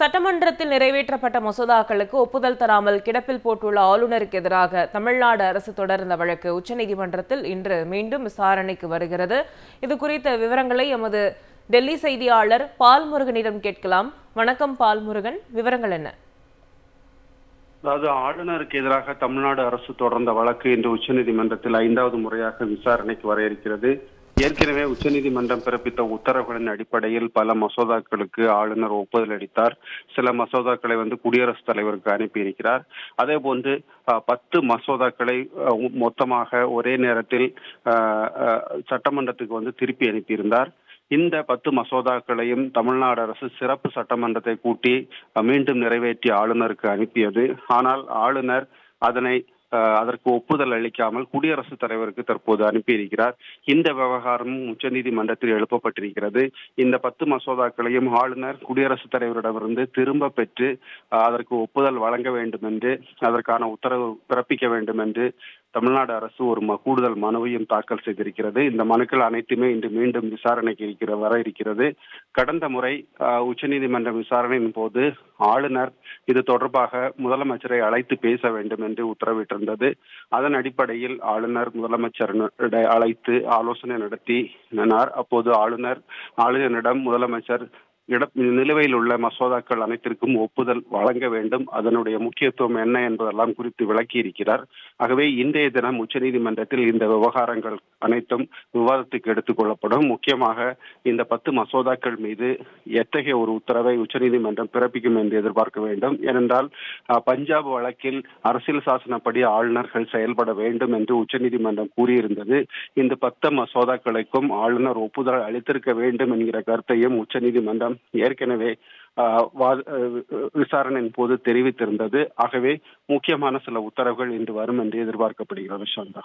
சட்டமன்றத்தில் நிறைவேற்றப்பட்ட மசோதாக்களுக்கு ஒப்புதல் தராமல் கிடப்பில் போட்டுள்ள ஆளுநருக்கு எதிராக தமிழ்நாடு அரசு தொடர்ந்த வழக்கு உச்சநீதிமன்றத்தில் இன்று மீண்டும் விசாரணைக்கு வருகிறது. இது குறித்த விவரங்களை எமது டெல்லி செய்தியாளர் பால்முருகனிடம் கேட்கலாம். வணக்கம் பால்முருகன் விவரங்கள் என்ன? அதாவது ஆளுநருக்கு எதிராக தமிழ்நாடு அரசு தொடர்ந்த வழக்கு இன்று உச்சநீதிமன்றத்தில் ஐந்தாவது முறையாக விசாரணைக்கு வர இருக்கிறது. ஏற்கனவே உச்சநீதிமன்றம் பிறப்பித்த உத்தரவுகளின் அடிப்படையில் பல மசோதாக்களுக்கு ஆளுநர் ஒப்புதல் அளித்தார். சில மசோதாக்களை வந்து குடியரசுத் தலைவருக்கு அனுப்பியிருக்கிறார். அதே போன்று பத்து மசோதாக்களை மொத்தமாக ஒரே நேரத்தில் அஹ், சட்டமன்றத்துக்கு வந்து திருப்பி அனுப்பியிருந்தார். இந்த பத்து மசோதாக்களையும் தமிழ்நாடு அரசு சிறப்பு சட்டமன்றத்தை கூட்டி மீண்டும் நிறைவேற்றி ஆளுநருக்கு அனுப்பியது. ஆனால் ஆளுநர் அதனை அதற்கு ஒப்புதல் அளிக்காமல் குடியரசுத் தலைவருக்கு தற்போது அனுப்பியிருக்கிறார். இந்த விவகாரமும் உச்சநீதிமன்றத்தில் எழுப்பப்பட்டிருக்கிறது. இந்த பத்து மசோதாக்களையும் ஆளுநர் குடியரசுத் தலைவரிடமிருந்து திரும்ப பெற்று அதற்கு ஒப்புதல் வழங்க வேண்டும் என்று அதற்கான உத்தரவு பிறப்பிக்க வேண்டும் என்று தமிழ்நாடு அரசு ஒரு கூடுதல் மனுவையும் தாக்கல் செய்திருக்கிறது. இந்த மனுக்கள் அனைத்துமே இன்று மீண்டும் விசாரணைக்கு இருக்கிற வர இருக்கிறது. கடந்த முறை உச்சநீதிமன்ற விசாரணையின் போது ஆளுநர் இது தொடர்பாக முதலமைச்சரை அழைத்து பேச வேண்டும் என்று உத்தரவிட்டிருந்தது. அதன் அடிப்படையில் ஆளுநர் முதலமைச்சர் அழைத்து ஆலோசனை நடத்தினார். அப்போது ஆளுநர் ஆளுநரிடம் முதலமைச்சர் இட நிலுவையில் உள்ள மசோதாக்கள் அனைத்திற்கும் ஒப்புதல் வழங்க வேண்டும். அதனுடைய முக்கியத்துவம் என்ன என்பதெல்லாம் குறித்து விளக்கி இருக்கிறார் ஆகவே இன்றைய தினம் உச்சநீதிமன்றத்தில் இந்த விவகாரங்கள் அனைத்தும் விவாதத்துக்கு எடுத்துக் கொள்ளப்படும். முக்கியமாக இந்த பத்து மசோதாக்கள் மீது எத்தகைய ஒரு உத்தரவை உச்சநீதிமன்றம் பிறப்பிக்கும் என்று எதிர்பார்க்க வேண்டும். ஏனென்றால் பஞ்சாப் வழக்கில் அரசியல் சாசனப்படி ஆளுநர்கள் செயல்பட வேண்டும் என்று உச்சநீதிமன்றம் கூறியிருந்தது. இந்த பத்து மசோதாக்களுக்கும் ஆளுநர் ஒப்புதல் அளித்திருக்க வேண்டும் என்கிற கருத்தையும் உச்சநீதிமன்றம் ஏற்கனவே விசாரணையின் போது தெரிவித்திருந்தது. ஆகவே முக்கியமான சில உத்தரவுகள் இன்று வரும் என்று எதிர்பார்க்கப்படுகிறது சந்தா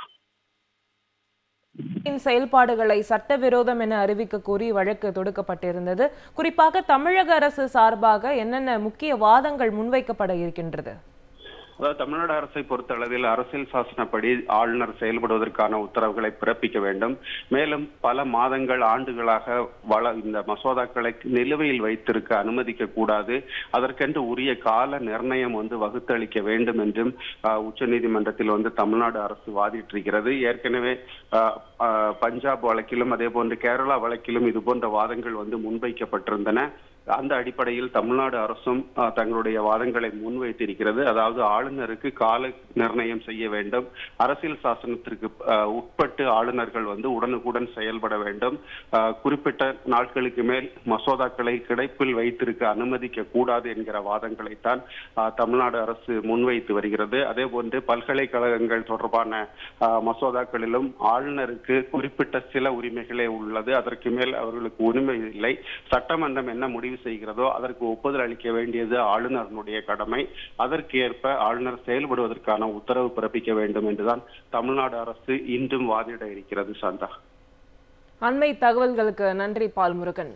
இன் செயல்பாடுகளை சட்டவிரோதம் என அறிவிக்க கோரி வழக்கு தொடுக்கப்பட்டிருந்தது. குறிப்பாக தமிழக அரசு சார்பாக என்னென்ன முக்கிய வாதங்கள் முன்வைக்கப்பட இருக்கின்றது? அதாவது தமிழ்நாடு அரசை பொறுத்தளவில் அரசியல் சாசனப்படி ஆளுநர் செயல்படுவதற்கான உத்தரவுகளை பிறப்பிக்க வேண்டும். மேலும் பல மாதங்கள் ஆண்டுகளாக வள இந்த மசோதாக்களை நிலுவையில் வைத்திருக்க அனுமதிக்க கூடாது. அதற்கென்று உரிய கால நிர்ணயம் வந்து வகுத்தளிக்க வேண்டும் என்றும் உச்சநீதிமன்றத்தில் வந்து தமிழ்நாடு அரசு வாதிட்டிருக்கிறது. ஏற்கனவே ஆஹ், பஞ்சாப் வழக்கிலும் அதே போன்று கேரளா வழக்கிலும் இது போன்ற வாதங்கள் வந்து முன்வைக்கப்பட்டிருந்தன. அந்த அடிப்படையில் தமிழ்நாடு அரசும் தங்களுடைய வாதங்களை முன்வைத்திருக்கிறது. அதாவது ஆளுநருக்கு கால நிர்ணயம் செய்ய வேண்டும். அரசியல் சாசனத்திற்கு உட்பட்டு ஆளுநர்கள் வந்து உடனுக்குடன் செயல்பட வேண்டும். குறிப்பிட்ட நாட்களுக்கு மேல் மசோதாக்களை கிடைப்பில் வைத்திருக்க அனுமதிக்க கூடாது என்கிற வாதங்களைத்தான் தமிழ்நாடு அரசு முன்வைத்து வருகிறது. அதே போன்று பல்கலைக்கழகங்கள் தொடர்பான மசோதாக்களிலும் ஆளுநருக்கு குறிப்பிட்ட சில உரிமைகளே உள்ளது. அதற்கு மேல் அவர்களுக்கு உரிமை இல்லை. சட்டமன்றம் என்ன முடிவு செய்கிறதோ அதற்கு ஒப்புதல் அளிக்க வேண்டியது ஆளுநருடைய கடமை. அதற்கு ஏற்ப ஆளுநர் செயல்படுவதற்கான உத்தரவு பிறப்பிக்க வேண்டும் என்றுதான் தமிழ்நாடு அரசு இன்றும் வாதிட இருக்கிறது சாந்தா. அண்மை தகவல்களுக்கு நன்றி பால்முருகன்.